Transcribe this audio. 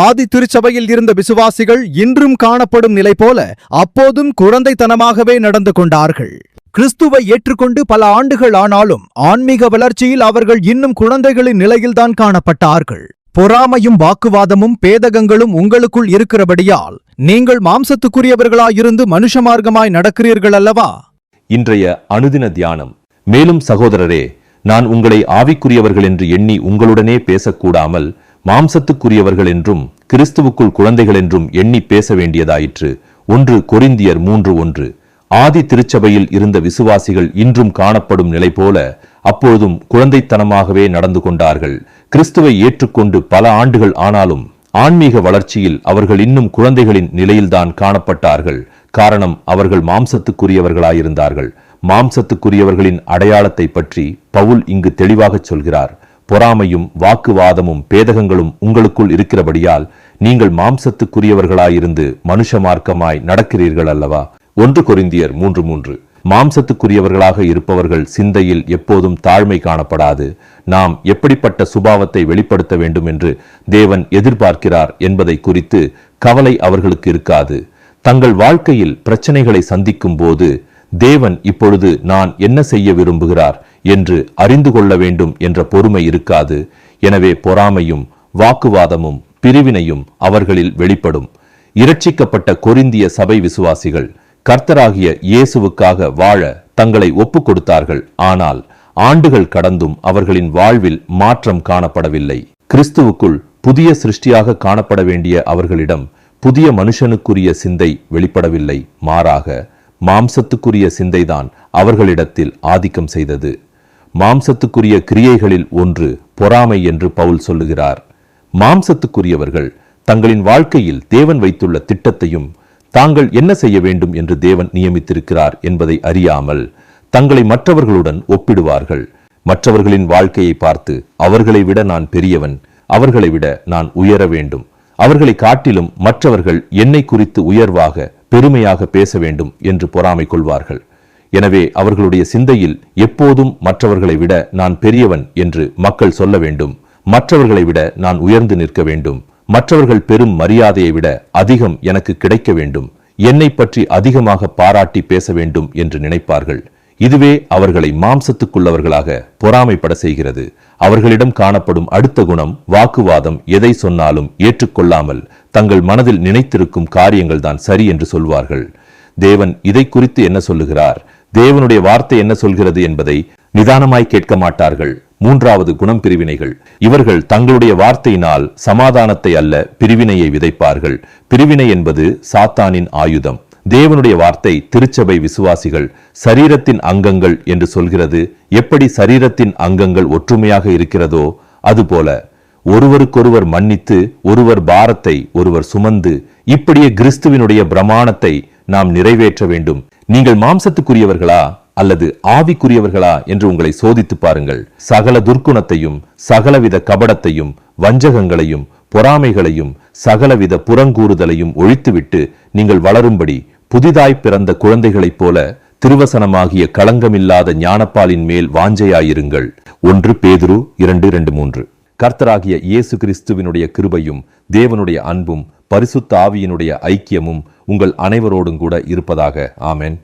ஆதி திருச்சபையில் இருந்த விசுவாசிகள் இன்றும் காணப்படும் நிலை போல அப்போதும் குழந்தைத்தனமாகவே நடந்து கொண்டார்கள். கிறிஸ்துவை ஏற்றுக்கொண்டு பல ஆண்டுகள் ஆனாலும் ஆன்மீக வளர்ச்சியில் அவர்கள் இன்னும் குழந்தைகளின் நிலையில்தான் காணப்பட்டார்கள். பொறாமையும் வாக்குவாதமும் பேதகங்களும் உங்களுக்குள் இருக்கிறபடியால் நீங்கள் மாம்சத்துக்குரியவர்களாயிருந்து மனுஷ மார்க்கமாய் நடக்கிறீர்கள் அல்லவா? இன்றைய அனுதின தியானம். மேலும் சகோதரரே நான் உங்களை ஆவிக்குரியவர்கள் என்று எண்ணி உங்களுடனே பேசக்கூடாமல் மாம்சத்துக்குரியவர்கள் என்றும் கிறிஸ்துவுக்குள் குழந்தைகள் என்றும் எண்ணி பேச வேண்டியதாயிற்று. ஒன்று கொரிந்தியர் மூன்று ஒன்று. ஆதி திருச்சபையில் இருந்த விசுவாசிகள் இன்றும் காணப்படும் நிலை போல அப்பொழுதும் குழந்தைத்தனமாகவே நடந்து கொண்டார்கள். கிறிஸ்துவை ஏற்றுக்கொண்டு பல ஆண்டுகள் ஆனாலும் ஆன்மீக வளர்ச்சியில் அவர்கள் இன்னும் குழந்தைகளின் நிலையில்தான் காணப்பட்டார்கள். காரணம் அவர்கள் மாம்சத்துக்குரியவர்களாயிருந்தார்கள். மாம்சத்துக்குரியவர்களின் அடையாளத்தை பற்றி பவுல் இங்கு தெளிவாகச் சொல்கிறார். பொறாமையும் வாக்குவாதமும் பேதகங்களும் உங்களுக்குள் இருக்கிறபடியால் நீங்கள் மாம்சத்துக்குரியவர்களாயிருந்து மனுஷ மார்க்கமாய் நடக்கிறீர்கள் அல்லவா? ஒன்று கொரிந்தியர் மூன்று மூன்று. மாம்சத்துக்குரியவர்களாக இருப்பவர்கள் சிந்தையில் எப்போதும் தாழ்மை காணப்படாது. நாம் எப்படிப்பட்ட சுபாவத்தை வெளிப்படுத்த வேண்டும் என்று தேவன் எதிர்பார்க்கிறார் என்பதை குறித்து கவலை அவர்களுக்கு இருக்காது. தங்கள் வாழ்க்கையில் பிரச்சனைகளை சந்திக்கும் போது தேவன் இப்பொழுது நான் என்ன செய்ய விரும்புகிறார் என்று அறிந்து கொள்ள வேண்டும் என்ற பொறுமை இருக்காது. எனவே பொறாமையும் வாக்குவாதமும் பிரிவினையும் அவர்களில் வெளிப்படும். இரட்சிக்கப்பட்ட கொரிந்திய சபை விசுவாசிகள் கர்த்தராகிய இயேசுவுக்காக வாழ தங்களை ஒப்புக் கொடுத்தார்கள் ஆனால் ஆண்டுகள் கடந்தும் அவர்களின் வாழ்வில் மாற்றம் காணப்படவில்லை. கிறிஸ்துவுக்குள் புதிய சிருஷ்டியாக காணப்பட வேண்டிய அவர்களிடம் புதிய மனுஷனுக்குரிய சிந்தை வெளிப்படவில்லை. மாறாக மாம்சத்துக்குரிய சிந்தைதான் அவர்களிடத்தில் ஆதிக்கம் செய்தது. மாம்சத்துக்குரிய கிரியைகளில் ஒன்று பொறாமை என்று பவுல் சொல்லுகிறார். மாம்சத்துக்குரியவர்கள் தங்களின் வாழ்க்கையில் தேவன் வைத்துள்ள திட்டத்தையும் தாங்கள் என்ன செய்ய வேண்டும் என்று தேவன் நியமித்திருக்கிறார் என்பதை அறியாமல் தங்களை மற்றவர்களுடன் ஒப்பிடுவார்கள். மற்றவர்களின் வாழ்க்கையை பார்த்து அவர்களை விட நான் பெரியவன் அவர்களை விட நான் உயர வேண்டும். அவர்களை காட்டிலும் மற்றவர்கள் என்னை குறித்து உயர்வாக பெருமையாக பேச வேண்டும் என்று பொறாமை கொள்வார்கள். எனவே அவர்களுடைய சிந்தையில் எப்போதும் மற்றவர்களை விட நான் பெரியவன் என்று மக்கள் சொல்ல வேண்டும். மற்றவர்களை விட நான் உயர்ந்து நிற்க வேண்டும். மற்றவர்கள் பெரும் மரியாதையை விட அதிகம் எனக்கு கிடைக்க வேண்டும். என்னை பற்றி அதிகமாக பாராட்டி பேச வேண்டும் என்று நினைப்பார்கள். இதுவே அவர்களை மாம்சத்துக்குள்ளவர்களாக பொறாமைப்பட செய்கிறது. அவர்களிடம் காணப்படும் அடுத்த குணம் வாக்குவாதம் எதை சொன்னாலும் ஏற்றுக்கொள்ளாமல் தங்கள் மனதில் நினைத்திருக்கும் காரியங்கள் தான் சரி என்று சொல்வார்கள். தேவன் இதை குறித்து என்ன சொல்லுகிறார்? தேவனுடைய வார்த்தை என்ன சொல்கிறது என்பதை நிதானமாய் கேட்க மாட்டார்கள். மூன்றாவது குணம் பிரிவினைகள். இவர்கள் தங்களுடைய வார்த்தையினால் சமாதானத்தை அல்ல பிரிவினையை விதைப்பார்கள். பிரிவினை என்பது சாத்தானின் ஆயுதம். தேவனுடைய வார்த்தை திருச்சபை விசுவாசிகள் சரீரத்தின் அங்கங்கள் என்று சொல்கிறது. எப்படி சரீரத்தின் அங்கங்கள் ஒற்றுமையாக இருக்கிறதோ அதுபோல ஒருவருக்கொருவர் மன்னித்து ஒருவர் பாரத்தை ஒருவர் சுமந்து இப்படியே கிறிஸ்துவினுடைய பிரமாணத்தை நாம் நிறைவேற்ற வேண்டும். நீங்கள் மாம்சத்துக்குரியவர்களா அல்லது ஆவிக்குரியவர்களா என்று உங்களை சோதித்து பாருங்கள். சகல துர்க்குணத்தையும் சகலவித கபடத்தையும் வஞ்சகங்களையும் பொறாமைகளையும் சகலவித புறங்கூறுதலையும் ஒழித்துவிட்டு நீங்கள் வளரும்படி புதிதாய் பிறந்த குழந்தைகளைப் போல திருவசனமாகிய களங்கமில்லாத ஞானப்பாலின் மேல் வாஞ்சையாயிருங்கள். ஒன்று பேதுரு இரண்டு இரண்டு மூன்று. கர்த்தராகிய இயேசு கிறிஸ்துவினுடைய கிருபையும் தேவனுடைய அன்பும் பரிசுத்த ஆவியினுடைய ஐக்கியமும் உங்கள் அனைவரோடும் கூட இருப்பதாக. ஆமென்.